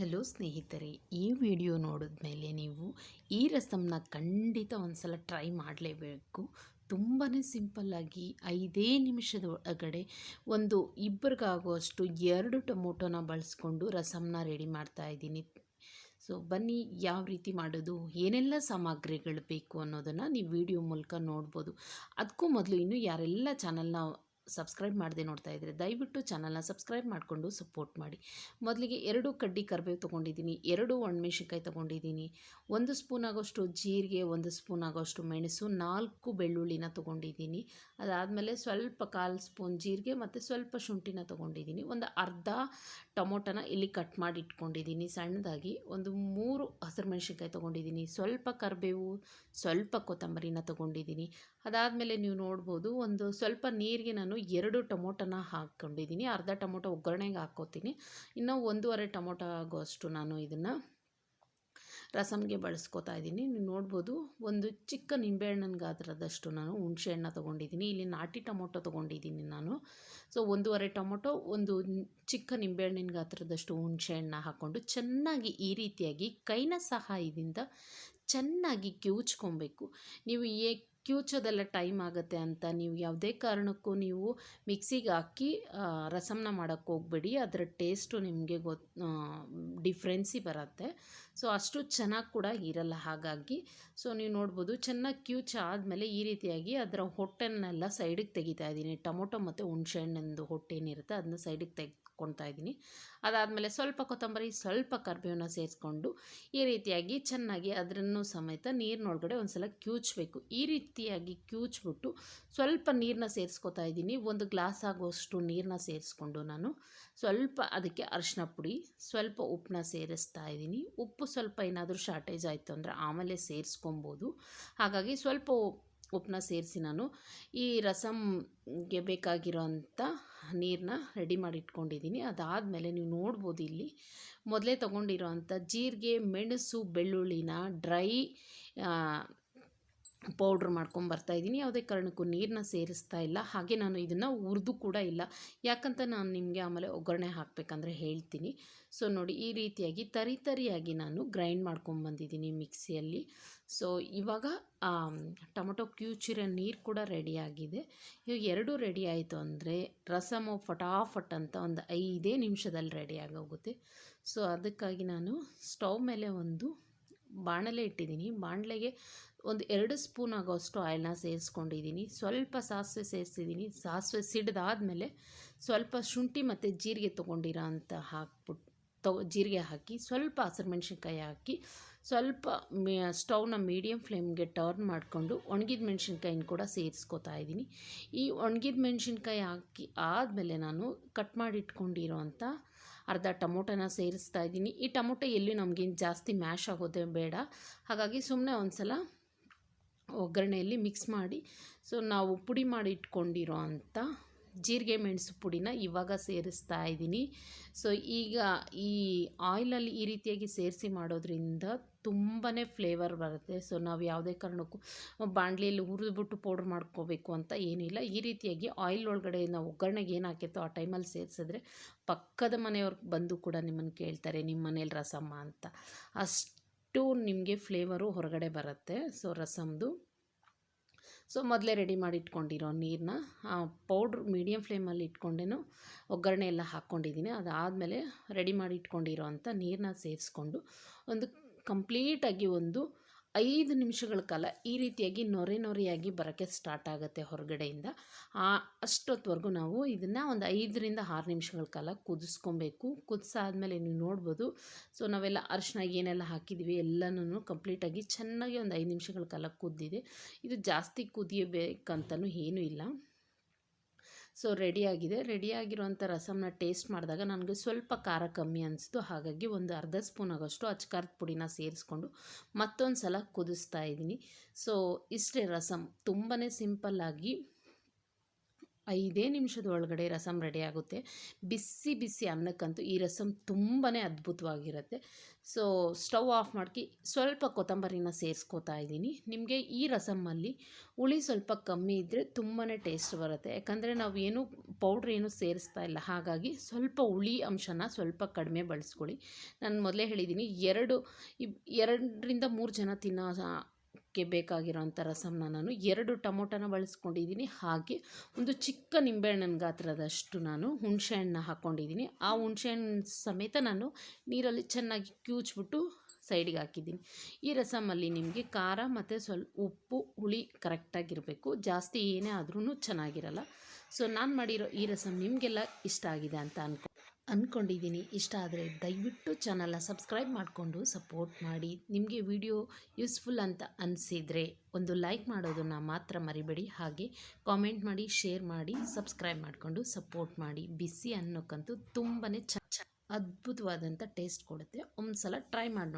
Hello ಸ್ನೇಹಿತರೆ, ಈ video ನೋಡಿದ್ಮೇಲೆ ನೀವು ಈ ರಸಮ್ನ ಖಂಡಿತ ಒಂದ್ಸಲ ಟ್ರೈ ಮಾಡಲೇಬೇಕು. ತುಂಬಾ ಸಿಂಪಲ್ಲಾಗಿ ಐದೇ ನಿಮಿಷದ ಒಳಗಡೆ ಒಂದು ಇಬ್ಬರಿಗಾಗುವಷ್ಟು ಎರಡು ಟೊಮೊಟೊನ ಬಳಸ್ಕೊಂಡು ರಸಮ್ನ ರೆಡಿ ಮಾಡ್ತಾ ಇದ್ದೀನಿ. ಸೊ, ಬನ್ನಿ ಯಾವ ರೀತಿ ಮಾಡೋದು, ಏನೆಲ್ಲ ಸಾಮಗ್ರಿಗಳು ಬೇಕು ಅನ್ನೋದನ್ನು ನೀವು ವಿಡಿಯೋ ಮೂಲಕ ನೋಡ್ಬೋದು. ಅದಕ್ಕೂ ಮೊದಲು ಇನ್ನೂ ಯಾರೆಲ್ಲ ಚಾನಲ್ನ ಸಬ್ಸ್ಕ್ರೈಬ್ ಮಾಡದೆ ನೋಡ್ತಾ ಇದ್ದರೆ ದಯವಿಟ್ಟು ಚಾನಲ್ನ ಸಬ್ಸ್ಕ್ರೈಬ್ ಮಾಡಿಕೊಂಡು ಸಪೋರ್ಟ್ ಮಾಡಿ. ಮೊದಲಿಗೆ ಎರಡು ಕಡ್ಡಿ ಕರಿಬೇವು ತೊಗೊಂಡಿದ್ದೀನಿ, ಎರಡು ಒಣಮೆಣಸಿನ್ಕಾಯಿ ತೊಗೊಂಡಿದ್ದೀನಿ, ಒಂದು ಸ್ಪೂನ್ ಆಗೋಷ್ಟು ಜೀರಿಗೆ, ಒಂದು ಸ್ಪೂನ್ ಆಗೋಷ್ಟು ಮೆಣಸು, ನಾಲ್ಕು ಬೆಳ್ಳುಳ್ಳಿನ ತೊಗೊಂಡಿದ್ದೀನಿ. ಅದಾದಮೇಲೆ ಸ್ವಲ್ಪ ಕಾಲು ಸ್ಪೂನ್ ಜೀರಿಗೆ ಮತ್ತು ಸ್ವಲ್ಪ ಶುಂಠಿನ ತೊಗೊಂಡಿದ್ದೀನಿ. ಒಂದು ಅರ್ಧ ಟೊಮೊಟೊನ ಇಲ್ಲಿ ಕಟ್ ಮಾಡಿ ಇಟ್ಕೊಂಡಿದ್ದೀನಿ. ಸಣ್ಣದಾಗಿ ಒಂದು ಮೂರು ಹಸಿರು ಮೆಣಸಿನ್ಕಾಯಿ ತೊಗೊಂಡಿದ್ದೀನಿ. ಸ್ವಲ್ಪ ಕರಿಬೇವು, ಸ್ವಲ್ಪ ಕೊತ್ತಂಬರಿನ ತೊಗೊಂಡಿದ್ದೀನಿ. ಅದಾದಮೇಲೆ ನೀವು ನೋಡ್ಬೋದು ಒಂದು ಸ್ವಲ್ಪ ನೀರಿಗೆ ನಾನು ಎರಡು ಟೊಮೊಟೊನ ಹಾಕ್ಕೊಂಡಿದ್ದೀನಿ. ಅರ್ಧ ಟೊಮೊಟೊ ಒಗ್ಗರಣೆಗೆ ಹಾಕ್ಕೋತೀನಿ. ಇನ್ನೂ ಒಂದೂವರೆ ಟೊಮೊಟೊ ಆಗೋಷ್ಟು ನಾನು ಇದನ್ನು ರಸಮ್ಗೆ ಬಳಸ್ಕೊತಾ ಇದ್ದೀನಿ. ನೀವು ನೋಡ್ಬೋದು, ಒಂದು ಚಿಕ್ಕ ನಿಂಬೆಹಣ್ಣಿನ ಗಾತ್ರದಷ್ಟು ನಾನು ಹುಣಸೆಹಣ್ಣ ತೊಗೊಂಡಿದ್ದೀನಿ. ಇಲ್ಲಿ ನಾಟಿ ಟೊಮೊಟೊ ತೊಗೊಂಡಿದ್ದೀನಿ ನಾನು. ಸೊ ಒಂದೂವರೆ ಟೊಮೊಟೊ, ಒಂದು ಚಿಕ್ಕ ನಿಂಬೆಹಣ್ಣಿನ ಗಾತ್ರದಷ್ಟು ಹುಣಸೆಹಣ್ಣ ಹಾಕ್ಕೊಂಡು ಚೆನ್ನಾಗಿ ಈ ರೀತಿಯಾಗಿ ಕೈನ ಸಹಾಯದಿಂದ ಚೆನ್ನಾಗಿ ಕಿವುಚ್ಕೊಬೇಕು. ನೀವು ಏ ಕಿವುಚೋದೆಲ್ಲ ಟೈಮ್ ಆಗುತ್ತೆ ಅಂತ ನೀವು ಯಾವುದೇ ಕಾರಣಕ್ಕೂ ನೀವು ಮಿಕ್ಸಿಗೆ ಹಾಕಿ ರಸಮ್ನ ಮಾಡೋಕ್ಕೆ ಹೋಗ್ಬೇಡಿ. ಅದರ ಟೇಸ್ಟು ನಿಮಗೆ ಗೊತ್ತು ಡಿಫ್ರೆನ್ಸಿ ಬರುತ್ತೆ. ಸೊ ಅಷ್ಟು ಚೆನ್ನಾಗಿ ಕೂಡ ಇರಲ್ಲ ಹಾಗಾಗಿ. ಸೊ ನೀವು ನೋಡ್ಬೋದು ಚೆನ್ನಾಗಿ ಕ್ಯೂಚ್ ಆದಮೇಲೆ ಈ ರೀತಿಯಾಗಿ ಅದರ ಹೊಟ್ಟೆನೆಲ್ಲ ಸೈಡಿಗೆ ತೆಗಿತಾ ಇದ್ದೀನಿ. ಟೊಮೊಟೊ ಮತ್ತು ಹುಣ್ಸೆಹಣ್ಣಿಂದು ಹೊಟ್ಟೆ ಏನಿರುತ್ತೆ ಅದನ್ನ ಸೈಡಿಗೆ ತೆಗೆದುಕೊಳ್ತಾ ಇದ್ದೀನಿ. ಅದಾದಮೇಲೆ ಸ್ವಲ್ಪ ಕೊತ್ತಂಬರಿ, ಸ್ವಲ್ಪ ಕರ್ಬೇವನ್ನ ಸೇರಿಸ್ಕೊಂಡು ಈ ರೀತಿಯಾಗಿ ಚೆನ್ನಾಗಿ ಅದರನ್ನು ಸಮೇತ ನೀರಿನೊಳಗಡೆ ಒಂದು ಸಲ ಕ್ಯೂಚಬೇಕು ಈ ರೀತಿಯಾಗಿ ಕ್ಯೂಚ್ಬಿಟ್ಟು ಸ್ವಲ್ಪ ನೀರನ್ನ ಸೇರಿಸ್ಕೊತಾ ಇದ್ದೀನಿ. ಒಂದು ಗ್ಲಾಸ್ ಆಗೋಷ್ಟು ನೀರನ್ನ ಸೇರಿಸ್ಕೊಂಡು ನಾನು ಸ್ವಲ್ಪ ಅದಕ್ಕೆ ಅರಿಶಿನ ಪುಡಿ, ಸ್ವಲ್ಪ ಉಪ್ಪನ್ನ ಸೇರಿಸ್ತಾ ಇದ್ದೀನಿ. ಉಪ್ಪು ಸ್ವಲ್ಪ ಏನಾದರೂ ಶಾರ್ಟೇಜ್ ಆಯಿತು ಅಂದರೆ ಆಮೇಲೆ ಸೇರಿಸ್ಕೊಬೋದು. ಹಾಗಾಗಿ ಸ್ವಲ್ಪ ಉಪ್ಪನ್ನ ಸೇರಿಸಿ ನಾನು ಈ ರಸಮ್ಗೆ ಬೇಕಾಗಿರೋ ಅಂಥ ನೀರನ್ನ ರೆಡಿ ಮಾಡಿ ಇಟ್ಕೊಂಡಿದ್ದೀನಿ ಅದಾದಮೇಲೆ ನೀವು ನೋಡ್ಬೋದು ಇಲ್ಲಿ ಮೊದಲೇ ತೊಗೊಂಡಿರೋ ಅಂಥ ಜೀರಿಗೆ, ಮೆಣಸು, ಬೆಳ್ಳುಳ್ಳಿನ ಡ್ರೈ ಪೌಡ್ರ್ ಮಾಡ್ಕೊಂಡು ಇದ್ದೀನಿ. ಯಾವುದೇ ಕಾರಣಕ್ಕೂ ನೀರನ್ನ ಸೇರಿಸ್ತಾ ಇಲ್ಲ. ಹಾಗೆ ನಾನು ಇದನ್ನು ಹುರಿದು ಕೂಡ ಇಲ್ಲ. ಯಾಕಂತ ನಾನು ನಿಮಗೆ ಆಮೇಲೆ ಒಗ್ಗರಣೆ ಹಾಕಬೇಕಂದ್ರೆ ಹೇಳ್ತೀನಿ. ಸೊ ನೋಡಿ, ಈ ರೀತಿಯಾಗಿ ತರಿ ತರಿಯಾಗಿ ನಾನು ಗ್ರೈಂಡ್ ಮಾಡ್ಕೊಂಬಂದಿದ್ದೀನಿ ಮಿಕ್ಸಿಯಲ್ಲಿ. ಸೊ ಇವಾಗ ಟೊಮೊಟೊ ಕ್ಯೂಚಿರೋ ನೀರು ಕೂಡ ರೆಡಿಯಾಗಿದೆ ಇವಾಗ ಎರಡೂ ರೆಡಿ ಆಯಿತು ಅಂದರೆ ರಸಮು ಫಟಾಫಟ್ ಅಂತ ಒಂದು ಐದೇ ನಿಮಿಷದಲ್ಲಿ ರೆಡಿ ಆಗೋಗುತ್ತೆ. ಸೊ ಅದಕ್ಕಾಗಿ ನಾನು ಸ್ಟವ್ ಮೇಲೆ ಒಂದು ಬಾಣಲೆ ಇಟ್ಟಿದ್ದೀನಿ. ಬಾಣಲೆಗೆ ಒಂದು ಎರಡು ಸ್ಪೂನ್ ಆಗೋಷ್ಟು ಆಯಿಲ್ನ ಸೇರಿಸ್ಕೊಂಡಿದ್ದೀನಿ. ಸ್ವಲ್ಪ ಸಾಸಿವೆ ಸೇರಿಸಿದ್ದೀನಿ ಸಾಸಿವೆ ಸಿಡ್ದಾದಮೇಲೆ ಸ್ವಲ್ಪ ಶುಂಠಿ ಮತ್ತು ಜೀರಿಗೆ ತೊಗೊಂಡಿರೋ ಅಂತ ಹಾಕ್ಬಿಟ್ಟು ತೊ, ಜೀರಿಗೆ ಹಾಕಿ, ಸ್ವಲ್ಪ ಹಸಿರು ಮೆಣಸಿನ್ಕಾಯಿ ಹಾಕಿ, ಸ್ವಲ್ಪ ಮೇ ಸ್ಟೌವ್ನ ಮೀಡಿಯಮ್ ಫ್ಲೇಮ್ಗೆ ಟರ್ನ್ ಮಾಡಿಕೊಂಡು ಒಣಗಿದ ಮೆಣಸಿನ್ಕಾಯಿನ ಕೂಡ ಸೇರಿಸ್ಕೊತಾ ಇದ್ದೀನಿ. ಈ ಒಣಗಿದ ಮೆಣಸಿನ್ಕಾಯಿ ಹಾಕಿ ಆದಮೇಲೆ ನಾನು ಕಟ್ ಮಾಡಿ ಇಟ್ಕೊಂಡಿರೋ ಅಂಥ ಅರ್ಧ ಟೊಮೊಟೊನ ಸೇರಿಸ್ತಾ ಇದ್ದೀನಿ. ಈ ಟೊಮೊಟೊ ಎಲ್ಲಿ ನಮಗೇನು ಜಾಸ್ತಿ ಮ್ಯಾಶ್ ಆಗೋದೇ ಬೇಡ. ಹಾಗಾಗಿ ಸುಮ್ಮನೆ ಒಂದು ಸಲ ಒಗ್ಗರಣೆಯಲ್ಲಿ ಮಿಕ್ಸ್ ಮಾಡಿ ಸೊ ನಾವು ಪುಡಿ ಮಾಡಿ ಇಟ್ಕೊಂಡಿರೋ ಅಂಥ ಜೀರಿಗೆ ಮೆಣಸು ಪುಡಿನ ಇವಾಗ ಸೇರಿಸ್ತಾ ಇದ್ದೀನಿ. ಸೊ ಈಗ ಈ ಆಯಿಲಲ್ಲಿ ಈ ರೀತಿಯಾಗಿ ಸೇರಿಸಿ ಮಾಡೋದ್ರಿಂದ ತುಂಬಾ ಫ್ಲೇವರ್ ಬರುತ್ತೆ. ಸೊ ನಾವು ಯಾವುದೇ ಕಾರಣಕ್ಕೂ ಬಾಣಲಿಯಲ್ಲಿ ಹುರಿದ್ಬಿಟ್ಟು ಪೌಡ್ರ್ ಮಾಡ್ಕೋಬೇಕು ಅಂತ ಏನಿಲ್ಲ. ಈ ರೀತಿಯಾಗಿ ಆಯಿಲ್ ಒಳಗಡೆ ನಾವು ಒಗ್ಗರಣೆಗೆ ಏನು ಹಾಕಿತ್ತೋ ಆ ಟೈಮಲ್ಲಿ ಸೇರಿಸಿದ್ರೆ ಪಕ್ಕದ ಮನೆಯವ್ರಿಗೆ ಬಂದು ಕೂಡ ನಿಮ್ಮನ್ನು ಕೇಳ್ತಾರೆ ನಿಮ್ಮ ಮನೇಲಿ ರಸಮ್ಮ ಅಂತ. ಅಷ್ಟು ನಿಮಗೆ ಫ್ಲೇವರು ಹೊರಗಡೆ ಬರುತ್ತೆ. ಸೊ ರಸಮ್ದು. ಸೊ ಮೊದಲೇ ರೆಡಿ ಮಾಡಿ ಇಟ್ಕೊಂಡಿರೋ ನೀರನ್ನ ಪೌಡ್ರ್ ಮೀಡಿಯಮ್ ಫ್ಲೇಮಲ್ಲಿ ಇಟ್ಕೊಂಡೇನು ಒಗ್ಗರಣೆ ಎಲ್ಲ ಹಾಕ್ಕೊಂಡಿದ್ದೀನಿ ಅದಾದಮೇಲೆ ರೆಡಿ ಮಾಡಿ ಇಟ್ಕೊಂಡಿರೋ ಅಂಥ ನೀರನ್ನ ಸೇರಿಸ್ಕೊಂಡು ಒಂದು ಕಂಪ್ಲೀಟಾಗಿ ಒಂದು ಐದು ನಿಮಿಷಗಳ ಕಾಲ ಈ ರೀತಿಯಾಗಿ ನೊರೆ ನೊರೆಯಾಗಿ ಬರೋಕ್ಕೆ ಸ್ಟಾರ್ಟ್ ಆಗುತ್ತೆ ಹೊರಗಡೆಯಿಂದ. ಆ, ಅಷ್ಟೊತ್ತವರೆಗೂ ನಾವು ಇದನ್ನು ಒಂದು ಐದರಿಂದ ಆರು ನಿಮಿಷಗಳ ಕಾಲ ಕುದಿಸ್ಕೊಬೇಕು. ಕುದಿಸಾದ್ಮೇಲೆ ನೀವು ನೋಡ್ಬೋದು. ಸೊ ನಾವೆಲ್ಲ ಅರಿಶಿನ ಏನೆಲ್ಲ ಹಾಕಿದ್ದೀವಿ ಎಲ್ಲನೂ ಕಂಪ್ಲೀಟಾಗಿ ಚೆನ್ನಾಗಿ ಒಂದು ಐದು ನಿಮಿಷಗಳ ಕಾಲ ಕುದ್ದಿದೆ. ಇದು ಜಾಸ್ತಿ ಕುದಿಯಬೇಕಂತಲೂ ಏನೂ ಇಲ್ಲ. ಸೊ ರೆಡಿಯಾಗಿದೆ ರೆಡಿಯಾಗಿರುವಂಥ ರಸಮ್ನ ಟೇಸ್ಟ್ ಮಾಡಿದಾಗ ನನಗೆ ಸ್ವಲ್ಪ ಖಾರ ಕಮ್ಮಿ ಅನಿಸ್ತು. ಹಾಗಾಗಿ ಒಂದು ಅರ್ಧ ಸ್ಪೂನ್ ಆಗೋಷ್ಟು ಅಚ್ಕಾರದ ಪುಡಿನ ಸೇರಿಸ್ಕೊಂಡು ಮತ್ತೊಂದು ಸಲ ಕುದಿಸ್ತಾ ಇದ್ದೀನಿ. ಸೊ ಇಷ್ಟೇ ರಸಮ್. ತುಂಬಾ ಸಿಂಪಲ್ಲಾಗಿ ಐದೇ ನಿಮಿಷದ ಒಳಗಡೆ ರಸಮ್ ರೆಡಿ ಆಗುತ್ತೆ. ಬಿಸಿ ಬಿಸಿ ಅನ್ನಕ್ಕಂತೂ ಈ ರಸಮ್ ತುಂಬಾ ಅದ್ಭುತವಾಗಿರುತ್ತೆ. ಸೊ ಸ್ಟವ್ ಆಫ್ ಮಾಡ್ಕಿ ಸ್ವಲ್ಪ ಕೊತ್ತಂಬರಿನ ಸೇರಿಸ್ಕೋತಾ ಇದ್ದೀನಿ. ನಿಮಗೆ ಈ ರಸಮಲ್ಲಿ ಹುಳಿ ಸ್ವಲ್ಪ ಕಮ್ಮಿ ಇದ್ದರೆ ತುಂಬಾ ಟೇಸ್ಟ್ ಬರುತ್ತೆ. ಯಾಕಂದರೆ ನಾವು ಏನು ಪೌಡ್ರ್ ಏನು ಸೇರಿಸ್ತಾ ಇಲ್ಲ. ಹಾಗಾಗಿ ಸ್ವಲ್ಪ ಹುಳಿ ಅಂಶನ ಸ್ವಲ್ಪ ಕಡಿಮೆ ಬಳಸ್ಕೊಳ್ಳಿ. ನಾನು ಮೊದಲೇ ಹೇಳಿದ್ದೀನಿ, ಎರಡು ಎರಡರಿಂದ ಮೂರು ಜನ ತಿನ್ನೋ ಕ್ಕೆ ಬೇಕಾಗಿರೋಂಥ ರಸಮ್ ನಾನು ಎರಡು ಟೊಮೊಟೊನ ಬಳಸ್ಕೊಂಡಿದ್ದೀನಿ. ಹಾಗೆ ಒಂದು ಚಿಕ್ಕ ನಿಂಬೆಹಣ್ಣಿನ ಗಾತ್ರದಷ್ಟು ನಾನು ಹುಣಸೆಹಣ್ಣ ಹಾಕ್ಕೊಂಡಿದ್ದೀನಿ ಆ ಹುಣಸೆಹಣ್ಣು ಸಮೇತ ನಾನು ನೀರಲ್ಲಿ ಚೆನ್ನಾಗಿ ಕ್ಯೂಚ್ಬಿಟ್ಟು ಸೈಡಿಗೆ ಹಾಕಿದ್ದೀನಿ. ಈ ರಸಮಲ್ಲಿ ನಿಮಗೆ ಖಾರ ಮತ್ತು ಸ್ವಲ್ಪ ಉಪ್ಪು, ಹುಳಿ ಕರೆಕ್ಟಾಗಿರಬೇಕು. ಜಾಸ್ತಿ ಏನೇ ಆದ್ರೂ ಚೆನ್ನಾಗಿರಲ್ಲ. ಸೊ, ನಾನು ಮಾಡಿರೋ ಈ ರಸಮ್ ನಿಮಗೆಲ್ಲ ಇಷ್ಟ ಆಗಿದೆ ಅಂತ ಅನ್ಕೊ ಅಂದ್ಕೊಂಡಿದ್ದೀನಿ ಇಷ್ಟ ಆದರೆ ದಯವಿಟ್ಟು ಚಾನಲ್ನ ಸಬ್ಸ್ಕ್ರೈಬ್ ಮಾಡಿಕೊಂಡು ಸಪೋರ್ಟ್ ಮಾಡಿ. ನಿಮಗೆ ವಿಡಿಯೋ ಯೂಸ್ಫುಲ್ ಅಂತ ಅನಿಸಿದರೆ ಒಂದು ಲೈಕ್ ಮಾಡೋದನ್ನು ಮಾತ್ರ ಮರಿಬೇಡಿ. ಹಾಗೆ ಕಾಮೆಂಟ್ ಮಾಡಿ ಶೇರ್ ಮಾಡಿ ಸಬ್ಸ್ಕ್ರೈಬ್ ಮಾಡಿಕೊಂಡು ಸಪೋರ್ಟ್ ಮಾಡಿ. ಬಿಸಿ ಅನ್ನೋಕ್ಕಂತೂ ತುಂಬಾ ಚ ಅದ್ಭುತವಾದಂಥ ಟೇಸ್ಟ್ ಕೊಡುತ್ತೆ. ಒಂದು ಸಲ ಟ್ರೈ ಮಾಡಿ